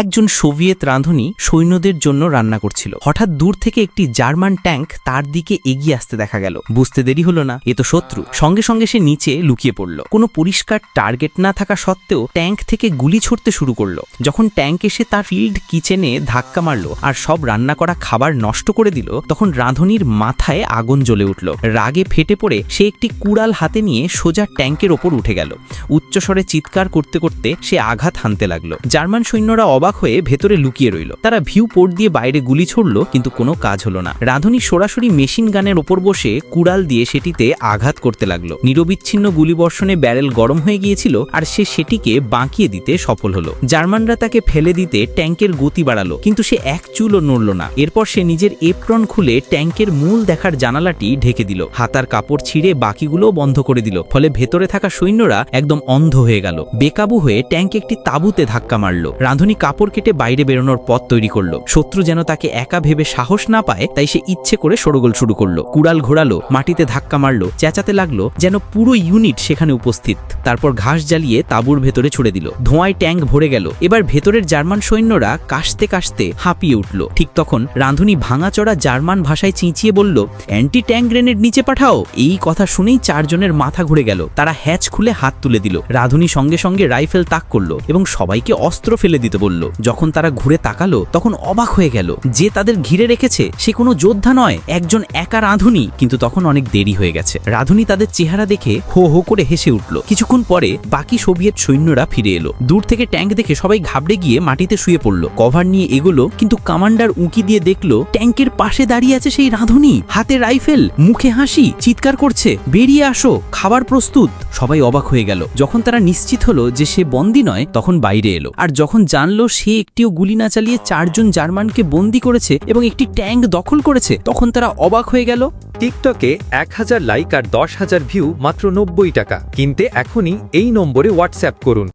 একজন সোভিয়েত রাঁধুনি সৈন্যদের জন্য রান্না করছিল। হঠাৎ দূর থেকে একটি জার্মান ট্যাঙ্ক তার দিকে এগিয়ে আসতে দেখা গেল। বুঝতে দেরি হলো না, এ তো শত্রু। সঙ্গে সঙ্গে সে নিচে লুকিয়ে পড়ল। কোনো পরিষ্কার টার্গেট না থাকা সত্ত্বেও ট্যাঙ্ক থেকে গুলি ছড়তে শুরু করল। যখন ট্যাঙ্ক এসে তার ফিল্ড কিচেনে ধাক্কা মারলো আর সব রান্না করা খাবার নষ্ট করে দিল, তখন রাঁধুনির মাথায় আগুন জ্বলে উঠল। রাগে ফেটে পড়ে সে একটি কুড়াল হাতে নিয়ে সোজা ট্যাঙ্কের ওপর উঠে গেল। উচ্চস্বরে চিৎকার করতে করতে সে আঘাত হানতে লাগল। জার্মান সৈন্যরা অবাক হয়ে ভেতরে লুকিয়ে রইল। তারা ভিউ পোর্ট দিয়ে বাইরে গুলি ছড়ল, কিন্তু কোনো কাজ হলো না। রাঁধুনি সরাসরি মেশিন গানের ওপর বসে কুড়াল দিয়ে সেটিতে আঘাত করতে লাগল। নিরবিচ্ছিন্ন গুলিবর্ষণে ব্যারেল গরম হয়ে গিয়েছিল, আর সে সেটিকে বাঁকিয়ে দিতে সফল হলো। জার্মানরা তাকে ফেলে দিতে ট্যাঙ্কের গতি বাড়ালো, কিন্তু সে এক চুলও নড়ল না। এরপর সে নিজের এপ্রন খুলে ট্যাঙ্কের মূল দেখার জানালাটি ঢেকে দিল। হাতার কাপড় ছিঁড়ে বাকিগুলোও বন্ধ করে দিল, ফলে ভেতরে থাকা সৈন্যরা একদম অন্ধ হয়ে গেল। বেকাবু হয়ে ট্যাঙ্ক একটি তাঁবুতে ধাক্কা মারল। রাঁধুনি কাপড় কেটে বাইরে বেরোনোর পথ তৈরি করল। শত্রু যেন তাকে একা ভেবে সাহস না পায়, তাই সে ইচ্ছে করে সরগোল শুরু করল। কুড়াল ঘোরালো, মাটিতে ধাক্কা মারলো, চেঁচাতে লাগল, যেন পুরো ইউনিট সেখানে উপস্থিত। তারপর ঘাস জ্বালিয়ে তাঁবুর ভেতরে ছুড়ে দিল। ধোঁয়ায় ট্যাঙ্ক ভরে গেল। এবার ভেতরের জার্মান সৈন্যরা কাশতে কাশতে হাঁপিয়ে উঠল। ঠিক তখন রাঁধুনি ভাঙাচড়া জার্মান ভাষায় চিঁচিয়ে বলল অ্যান্টি ট্যাঙ্ক গ্রেনেড নিচে পাঠাও। এই কথা শুনেই চারজনের মাথা ঘুরে গেল। তারা হ্যাচ খুলে হাত তুলে দিল। রাঁধুনি সঙ্গে সঙ্গে রাইফেল তাক করল এবং সবাইকে অস্ত্র ফেলে দিতে বলল যখন তারা ঘুরে তাকালো, তখন অবাক হয়ে গেল যে তাদের ঘিরে রেখেছে সে কোনো যোদ্ধা নয়, একজন একা রাঁধুনি। কিন্তু তখন অনেক দেরি হয়ে গেছে। রাঁধুনি তাদের চেহারা দেখে হো হো করে হেসে উঠল। কিছুক্ষণ পরে বাকি সোভিয়েত সৈন্যরা ফিরে এলো। দূর থেকে ট্যাঙ্ক দেখে সবাই ঘাবড়ে গিয়ে মাটিতে শুয়ে পড়ল। কভার নিয়ে এগোলো, কিন্তু কমান্ডার উঁকি দিয়ে দেখল ট্যাঙ্কের পাশে দাঁড়িয়ে আছে সেই রাঁধুনি। হাতে রাইফেল, মুখে হাসি, চিৎকার করছে, বেরিয়ে আসো, খাবার প্রস্তুত। সবাই অবাক হয়ে গেল। যখন তারা নিশ্চিত হলো যে সে বন্দি নয়, তখন বাইরে এলো। আর যখন জানলো সে একটিও গুলি না চালিয়ে চারজন জার্মানকে বন্দি করেছে এবং একটি ট্যাঙ্ক দখল করেছে। তখন তারা অবাক হয়ে গেল। টিকটকে এক হাজার লাইক আর দশ হাজার ভিউ মাত্র নব্বই টাকা। কিনতে এখনই এই নম্বরে হোয়াটসঅ্যাপ করুন।